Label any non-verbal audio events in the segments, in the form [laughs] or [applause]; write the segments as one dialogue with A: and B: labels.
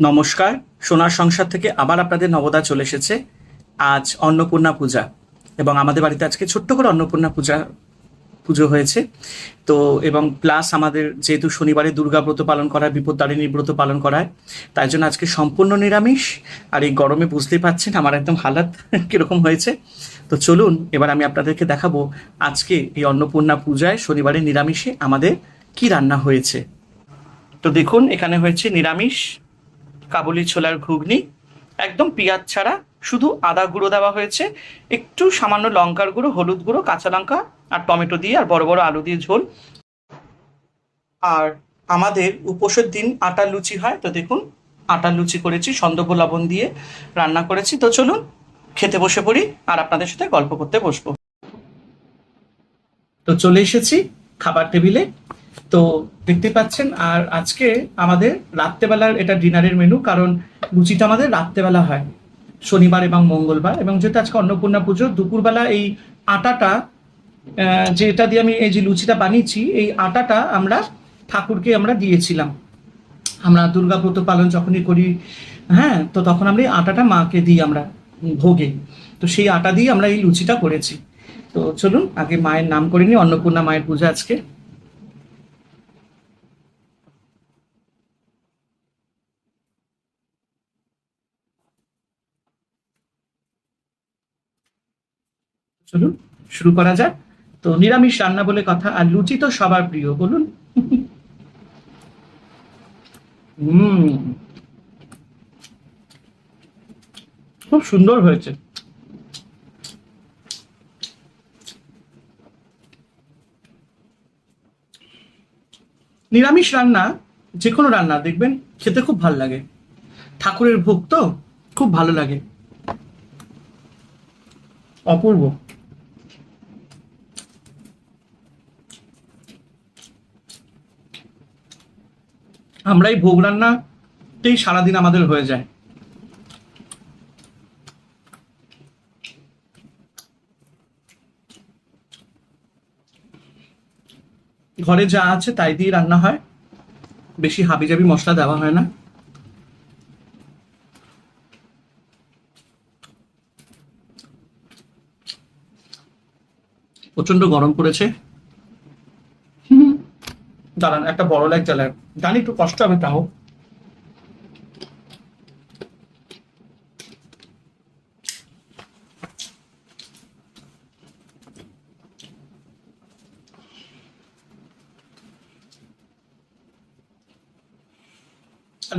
A: নমস্কার, সোনার সংসার থেকে আবার আপনাদের নবদা চলে এসেছে। আজ অন্নপূর্ণা পূজা এবং আমাদের বাড়িতে আজকে ছোট্ট করে অন্নপূর্ণা পূজা, পুজো হয়েছে। তো এবং প্লাস আমাদের যেহেতু শনিবারে দুর্গা ব্রত পালন করা বিপত্তারিণী ব্রত পালন করা হয় তাই জন্য আজকে সম্পূর্ণ নিরামিষ। আর এই গরমে বুঝতেই পারছেন আমার একদম হালাত [laughs] কীরকম হয়েছে। তো চলুন, এবার আমি আপনাদেরকে দেখাবো আজকে এই অন্নপূর্ণা পূজায় শনিবারে নিরামিষে আমাদের কি রান্না হয়েছে। তো দেখুন, এখানে হয়েছে নিরামিষ কাবুলি ছোলার ঘুগনি, একদম পেঁয়াজ ছাড়া, শুধু আদা গুঁড়ো দেওয়া হয়েছে। একটু সামান্য লঙ্কার গুঁড়ো, হলুদ গুঁড়ো, কাঁচা লঙ্কা আর টমেটো দিয়ে আর বড় বড় আলু দিয়ে ঝোল। আর আমাদের উপোসের দিন আটার লুচি হয়, তো দেখুন আটার লুচি করেছি সন্দব লবণ দিয়ে রান্না করেছি। তো চলুন, খেতে বসে পড়ি আর আপনাদের সাথে গল্প করতে বসবো। তো চলে এসেছি খাবার টেবিলে। তো দেখতে পাচ্ছেন। আর আজকে আমাদের রাত্রেবেলার এটা ডিনারের মেনু কারণ লুচিটা আমাদের রাত্রেবেলা হয় শনিবার এবং মঙ্গলবার। এবং যেহেতু আজকে অন্নপূর্ণা পুজো দুপুরবেলা এই আটাটা আহ, যেটা দিয়ে আমি এই যে লুচিটা বানিয়েছি এই আটাটা আমরা ঠাকুরকে আমরা দিয়েছিলাম। আমরা দুর্গাব্রত পালন যখনই করি হ্যাঁ তো তখন আমরা এই আটাটা মাকে দিই আমরা ভোগে। তো সেই আটা দিয়ে আমরা এই লুচিটা করেছি। তো চলুন আগে মায়ের নাম করে নিই অন্নপূর্ণা মায়ের পূজা আজকে। চলুন, শুরু করা যাক। তো নিরামিষ রান্না বলে কথা, আর লুচি তো সবার প্রিয়, বলুন। খুব সুন্দর হয়েছে। নিরামিষ রান্না যে কোনো রান্না, দেখবেন খেতে খুব ভালো লাগে। ঠাকুরের ভোগ তো খুব ভালো লাগে। অপূর্ব। আমরা এই ভোগ রান্নাতেই সারাদিন আমাদের হয়ে যায়। ঘরে যা আছে তাই দিয়ে রান্না হয়। বেশি হাবিজাবি মশলা দেওয়া হয় না। প্রচণ্ড গরম পড়েছে। দাঁড়ান, একটা বড় লাইট জ্বালায় জানি একটু কষ্ট হবে তাও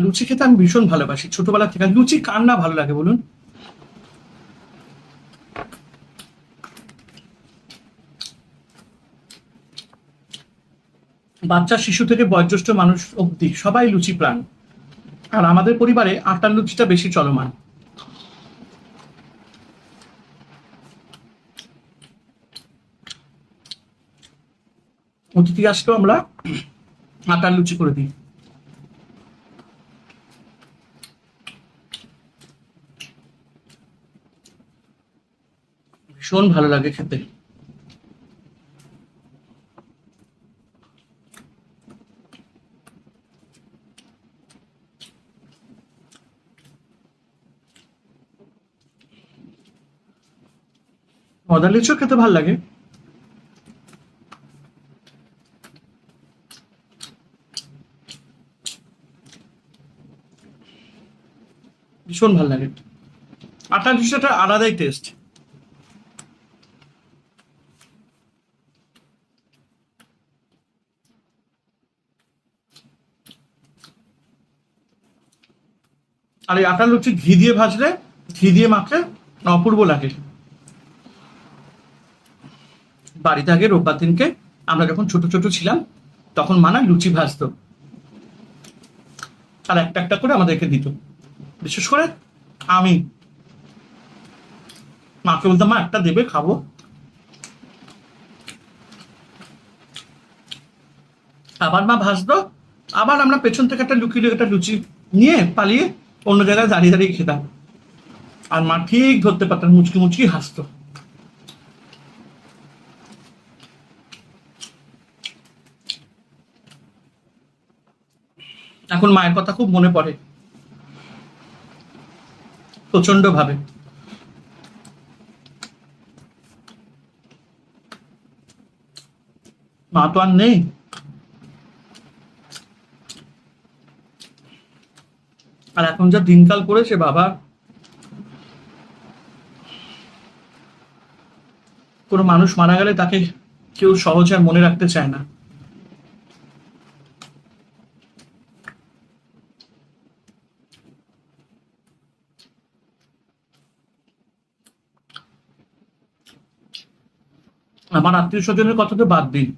A: লুচি খেতে আমি ভীষণ ভালোবাসি। ছোটবেলা থেকে লুচি কার না ভালো লাগে বলুন? বাচ্চা, শিশু থেকে বয়োজ্যেষ্ঠ মানুষ অবধি সবাই লুচি প্রাণ। আর আমাদের পরিবারে আটার লুচিটা বেশি চলমান। অতিথি আসলেও আমরা আটার লুচি করে দিই। ভীষণ ভালো লাগে খেতে। মদা লিচু খেতে ভালো লাগে? ভীষণ ভালো লাগে। আটা লিচুটা আলাদাই টেস্ট আর এই আটা লুচি ঘি দিয়ে ভাজলে, ঘি দিয়ে মাখলে অপূর্ব লাগে। বাড়িতে আগে রোববার দিনকে আমরা যখন ছোট ছোট ছিলাম, তখন মানা লুচি ভাজতো। আর একটা একটা করে আমাদেরকে দিত। বিশেষ করে আমি। মাকে বলতাম, মা, একটা দেবে, খাব। আবার মা ভাজতো, আবার আমরা পেছন থেকে একটা লুকিয়ে একটা লুচি নিয়ে পালিয়ে অন্য জায়গায় দাঁড়িয়ে দাঁড়িয়ে খেতাম। আর মা ঠিক ধরতে পারতাম মুচকি মুচকি হাসতো। এখন মায়ের কথা খুব মনে পড়ে। প্রচণ্ড ভাবে মা তো আর নেই। আর এখন যা দিনকাল করেছে বাবা, কোনো মানুষ মারা গেলে তাকে কেউ সহজে আর মনে রাখতে চায় না। আমার আত্মীয় স্বজনের কথা তো বাদ দিন।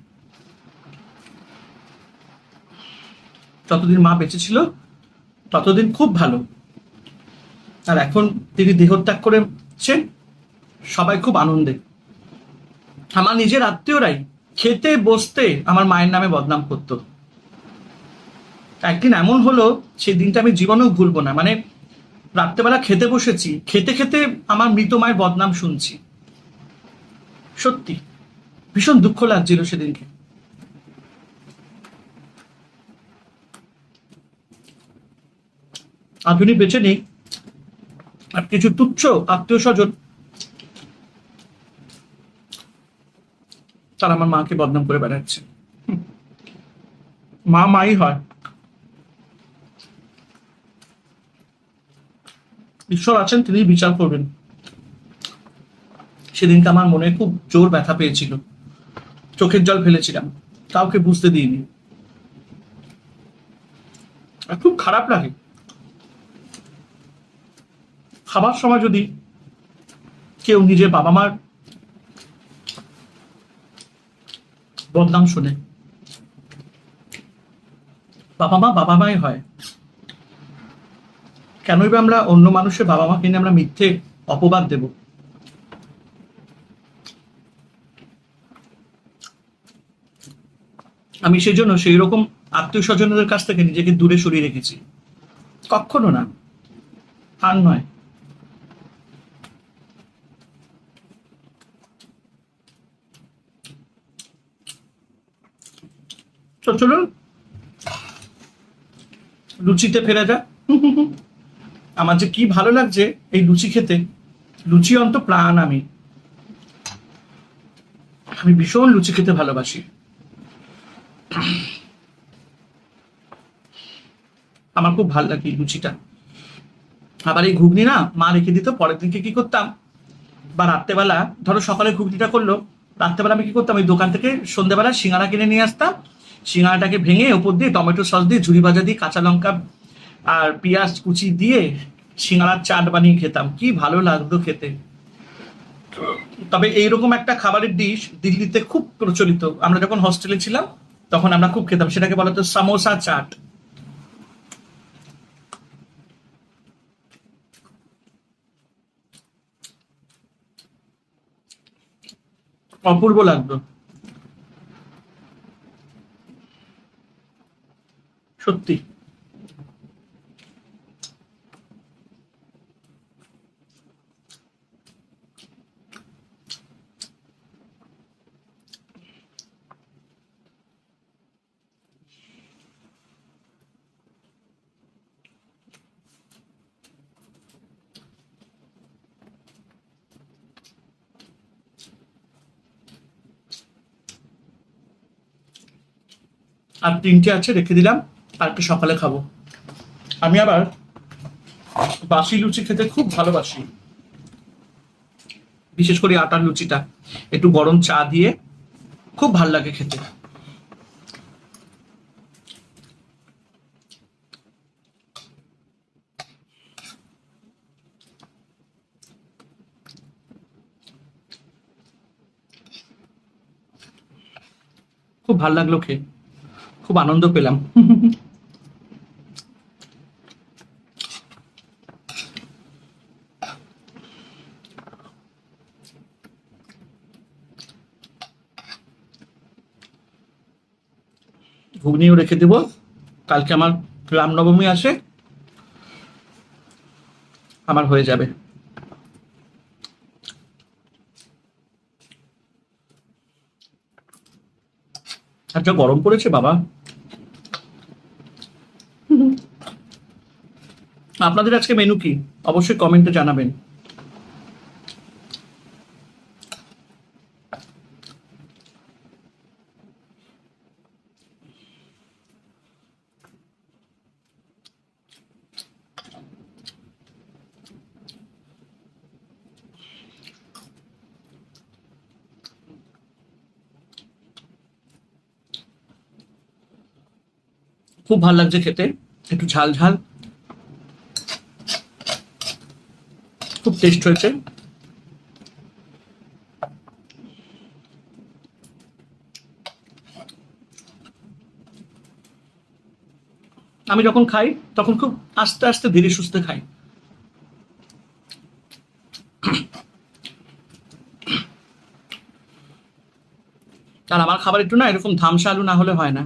A: যতদিন মা বেঁচে ছিল, ততদিন খুব ভালো। আর এখন তিনি দেহত্যাগ করেছেন, সবাই খুব আনন্দে। আমার নিজের আত্মীয়রাই খেতে, বসতে আমার মায়ের নামে বদনাম করতো। একদিন এমন হলো, সেই দিনটা আমি জীবনেও ভুলবো না। মানে রাত্রেবেলা খেতে বসেছি, খেতে খেতে আমার মৃত মায়ের বদনাম শুনছি। সত্যি। ভীষণ দুঃখ লাগছিল সেদিনকে। আর যিনি বেঁচে নেই, আর কিছু তুচ্ছ আত্মীয় স্বজন, তারা আমার মাকে বদনাম করে বেড়াচ্ছে। মা মাই হয়। ঈশ্বর আছেন তিনি বিচার করবেন। সেদিনকে আমার মনে খুব জোর ব্যথা পেয়েছিল। চোখের জল ফেলেছিলাম। কাউকে বুঝতে দিইনি। খুব খারাপ লাগে। খাবার সময় যদি কেউ নিজের বাবা মার বদনাম শুনে। বাবা মা বাবা মাই হয়। কেনই বা আমরা অন্য মানুষের বাবা মাকে নিয়ে আমরা মিথ্যে অপবাদ দেব? আমি সেই জন্য সেই রকম আত্মীয় স্বজনদের কাছ থেকে নিজেকে দূরে সরিয়ে রেখেছি। কখনো না। আর নয়। তো চলুন। লুচিতে ফেরা যাক। আমার যে কি ভালো লাগছে এই লুচি খেতে। লুচি অন্ত প্রাণ আমি। আমি ভীষণ লুচি খেতে ভালোবাসি। [sighs] আমার খুব ভালো লাগে লুচিটা। আবার এই ঘুগনি না মা রেখে দিত, পরের দিনকে কি করতাম? বা রাত্রেবেলা, ধরো সকালে ঘুগনিটা করল, রাত্রেবেলা আমি কি করতাম? ওই দোকান থেকে সন্ধ্যেবেলা সিঙ্গারা কিনে নিয়ে আসতাম। সিঙ্গারাটাকে ভেঙে ওপর দিয়ে টমেটো সস দিয়ে ঝুড়ি ভাজা দিয়ে, কাঁচা লঙ্কা আর পেঁয়াজ কুচি দিয়ে সিঙ্গারার চাট বানিয়ে খেতাম। কি ভালো লাগতো খেতে। তবে এইরকম একটা খাবারের ডিশ দিল্লিতে খুব প্রচলিত। আমরা যখন হস্টেলে ছিলাম তখন আমরা খুব খেতাম সেটাকে বলা সামোসা চাট। অপূর্ব লাগতো সত্যি। আর তিনটে আছে, রেখে দিলাম। একটু সকালে খাব। আমি আবার বাসি লুচি খেতে খুব ভালোবাসি। বিশেষ করে আটার লুচিটা। একটু গরম চা দিয়ে খুব ভালো লাগে খেতে। খুব ভালো লাগল খেয়ে। খুব আনন্দ পেলাম। ঘুগনিও রেখে দেব। কালকে আমার রামনবমী আসে। আমার হয়ে যাবে। যা গরম পড়েছে বাবা। আপনাদের আজকে মেনু কি? অবশ্যই কমেন্টে জানাবেন। খুব ভালো লাগছে খেতে। একটু ঝাল ঝাল খুব টেস্ট হয়েছে? আমি যখন খাই, তখন খুব আস্তে আস্তে ধীরে সুস্থে খাই। আর আমার খাবার একটু না এরকম ধামসা আলু না হলে হয় না।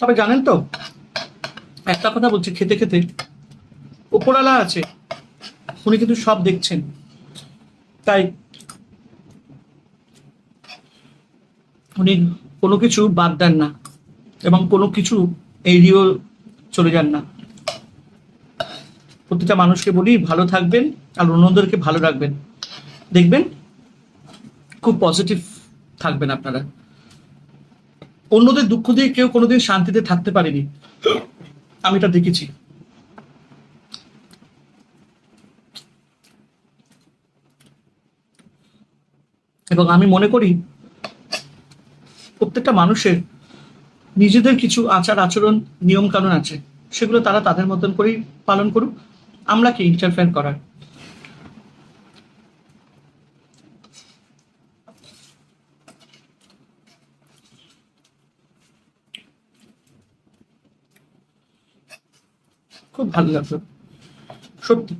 A: তবে জানেন তো, একটা কথা বলছি, খেতে খেতে উপরালা আছে, উনি কিন্তু সব দেখছেন। তাই উনি কোনো কিছু বাদ দেন না এবং কোনো কিছু এড়িয়েও চলে যান না। প্রতিটা মানুষকে বলি, ভালো থাকবেন আর অন্যদেরকে ভালো রাখবেন। দেখবেন, খুব পজিটিভ থাকবেন আপনারা। অন্যদের দুঃখ দিয়ে কেউ কোনোদিন শান্তিতে থাকতে পারেনি। আমি এটা দেখেছি। এবং আমি মনে করি, প্রত্যেকটা মানুষের নিজেদের কিছু আচার, আচরণ নিয়ম কানুন আছে। সেগুলো তারা তাদের মতন করেই পালন করুক। আমরা কি ইন্টারফেয়ার করার? খুব ভালো লাগল। সত্যি।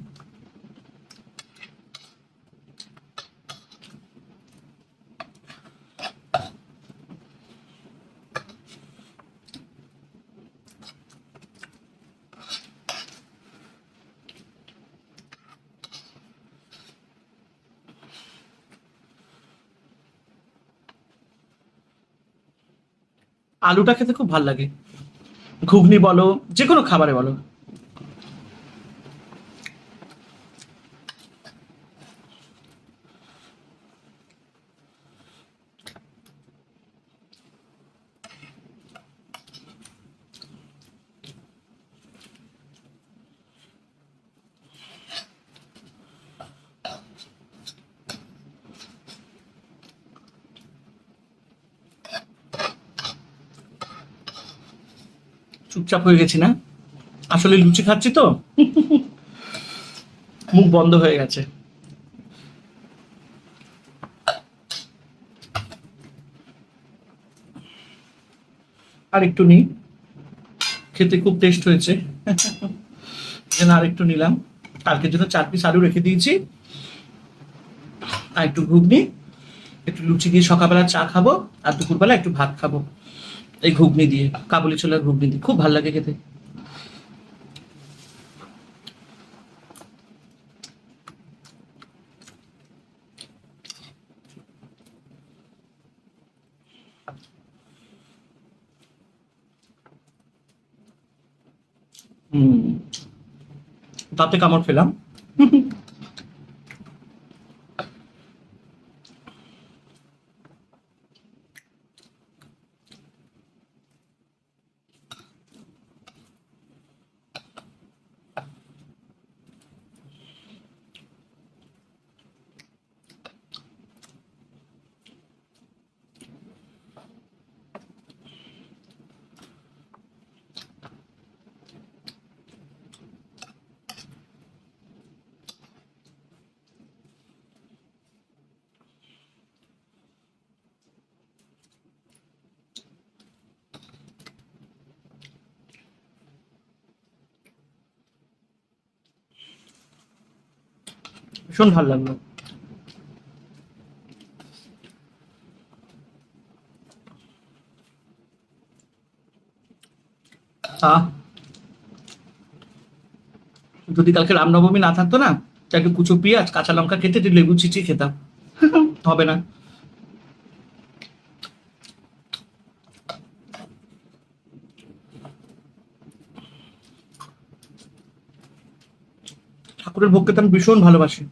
A: আলুটা খেতে খুব ভালো লাগে। ঘুগনি বলো যে কোনো খাবারে বলো। চুপচাপ হয়ে গেছি না? আসলে লুচি খাচ্ছি তো। মুখ বন্ধ হয়ে গেছে। আর একটু নিই খেতে খুব টেস্ট হয়েছে। যেন আর একটু নিলাম। কালকের জন্য চার পিস আলু রেখে দিয়েছি। আর একটু ঘুগনি। একটু লুচি দিয়ে সকালবেলা চা খাব। আর দুপুরবেলা একটু ভাত খাব। এই ঘুগনি দিয়ে কাবুলি ছোলার ঘুগনি দিয়ে। খুব ভালো লাগে খেতে। তাতে কামড় খেলাম ভীষণ ভালো লাগল। যদি কালকে রামনবমী না থাকতো না তাকে কুচো পেঁয়াজ, কাঁচা লঙ্কা খেতে লেবু চিচি খেতাম। হবে না। ভোগকে তো আমি ভীষণ ভালোবাসি।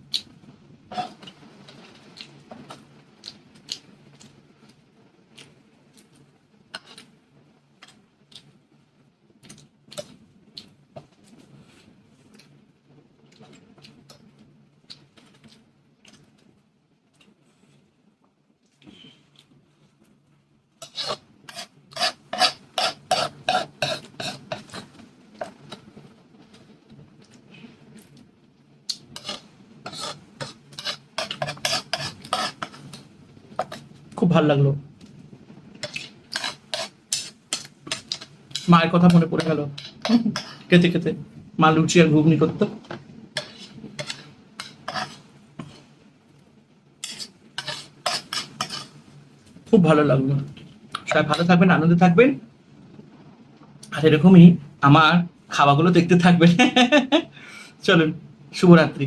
A: খুব ভালো লাগল। মায়ের কথা মনে পড়ে গেল। খেতে খেতে মা লুচি আর ঘুগনি করতো। খুব ভালো লাগল। সবাই ভালো থাকবেন, আনন্দে থাকবেন। আর এরকমই আমার খাওয়াগুলো দেখতে থাকবেন। চলুন, শুভরাত্রি।